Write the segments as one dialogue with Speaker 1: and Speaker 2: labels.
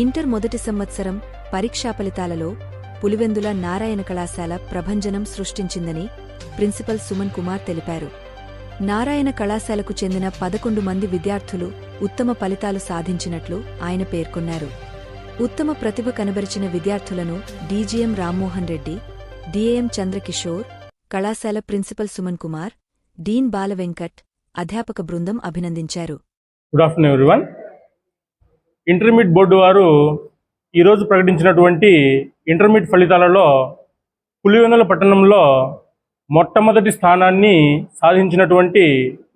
Speaker 1: Inter మొదటి సంవత్సరం పరీక్షా ఫలితాలలో పులివెందుల నారాయణ కళాశాల ప్రభంజనం సృష్టించిందని ప్రిన్సిపల్ సుమన్ కుమార్ తెలిపారు. నారాయణ కళాశాలకు చెందిన పదకొండు మంది విద్యార్థులు ఉత్తమ ఫలితాలు సాధించినట్లు ఆయన పేర్కొన్నారు. ఉత్తమ ప్రతిభ కనబరిచిన విద్యార్థులను డీజీఎం రామ్మోహన్ రెడ్డి డిఏఎం చంద్రకిషోర్ కళాశాల ప్రిన్సిపల్ సుమన్ కుమార్ డీన్ బాలవెంకట్ అధ్యాపక బృందం అభినందించారు.
Speaker 2: Good afternoon everyone intermediate board వారు ఈరోజు ప్రకటించినటువంటి ఇంటర్మీడియట్ ఫలితాలలో పులివెందుల పట్టణంలో మొట్టమొదటి స్థానాన్ని సాధించినటువంటి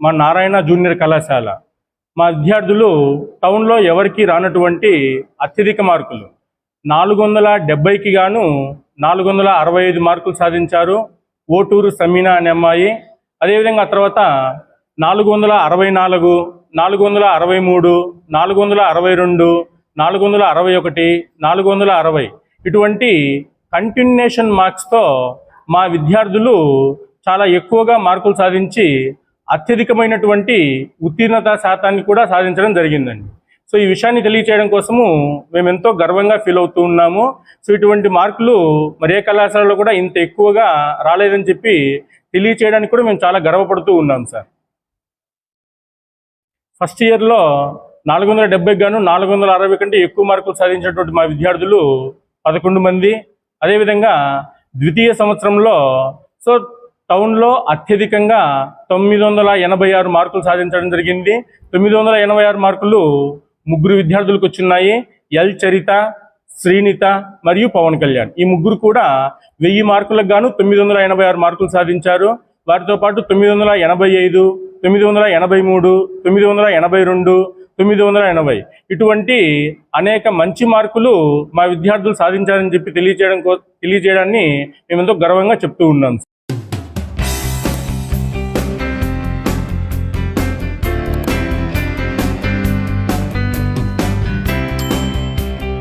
Speaker 2: మా నారాయణ జూనియర్ కళాశాల. మా విద్యార్థులు టౌన్లో ఎవరికి రానటువంటి అత్యధిక మార్కులు. నాలుగు వందల డెబ్బైకి గాను నాలుగు వందల అరవై ఐదు మార్కులు సాధించారు ఓటూరు సమీనా అనే అమ్మాయి. అదేవిధంగా ఆ తర్వాత నాలుగు వందల అరవై నాలుగు నాలుగు వందల అరవై మూడు నాలుగు వందల అరవై రెండు నాలుగు వందల అరవై ఒకటి నాలుగు వందల అరవై. ఇటువంటి కంటిన్యూషన్ మార్క్స్తో మా విద్యార్థులు చాలా ఎక్కువగా మార్కులు సాధించి అత్యధికమైనటువంటి ఉత్తీర్ణత శాతాన్ని కూడా సాధించడం జరిగిందండి. సో ఈ విషయాన్ని తెలియచేయడం కోసము మేము ఎంతో గర్వంగా ఫీల్ అవుతూ ఉన్నాము. సో ఇటువంటి మార్కులు మరి ఏ కళాశాలలో కూడా ఇంత ఎక్కువగా రాలేదని చెప్పి తెలియచేయడానికి కూడా మేము చాలా గర్వపడుతూ ఉన్నాం సార్. ఫస్ట్ ఇయర్లో నాలుగు వందల డెబ్బైకి గాను నాలుగు వందల అరవై కంటే ఎక్కువ మార్కులు సాధించినటువంటి మా విద్యార్థులు పదకొండు మంది. అదేవిధంగా ద్వితీయ సంవత్సరంలో సో టౌన్లో అత్యధికంగా తొమ్మిది వందల ఎనభై ఆరు మార్కులు సాధించడం జరిగింది. తొమ్మిది వందల ఎనభై ఆరు మార్కులు ముగ్గురు విద్యార్థులకు వచ్చున్నాయి. ఎల్ చరిత శ్రీనిత మరియు పవన్ కళ్యాణ్. ఈ ముగ్గురు కూడా వెయ్యి మార్కులకు గాను తొమ్మిది వందల ఎనభై ఆరు మార్కులు సాధించారు. వారితో పాటు తొమ్మిది వందల ఎనభై ఐదు తొమ్మిది వందల ఎనభై మూడు తొమ్మిది వందల ఎనభై రెండు తొమ్మిది వందల ఎనభై. ఇటువంటి అనేక మంచి మార్కులు మా విద్యార్థులు సాధించారని చెప్పి తెలియజేయడం తెలియజేయడాన్ని మేము ఎంతో గర్వంగా చెప్తూ ఉన్నాం.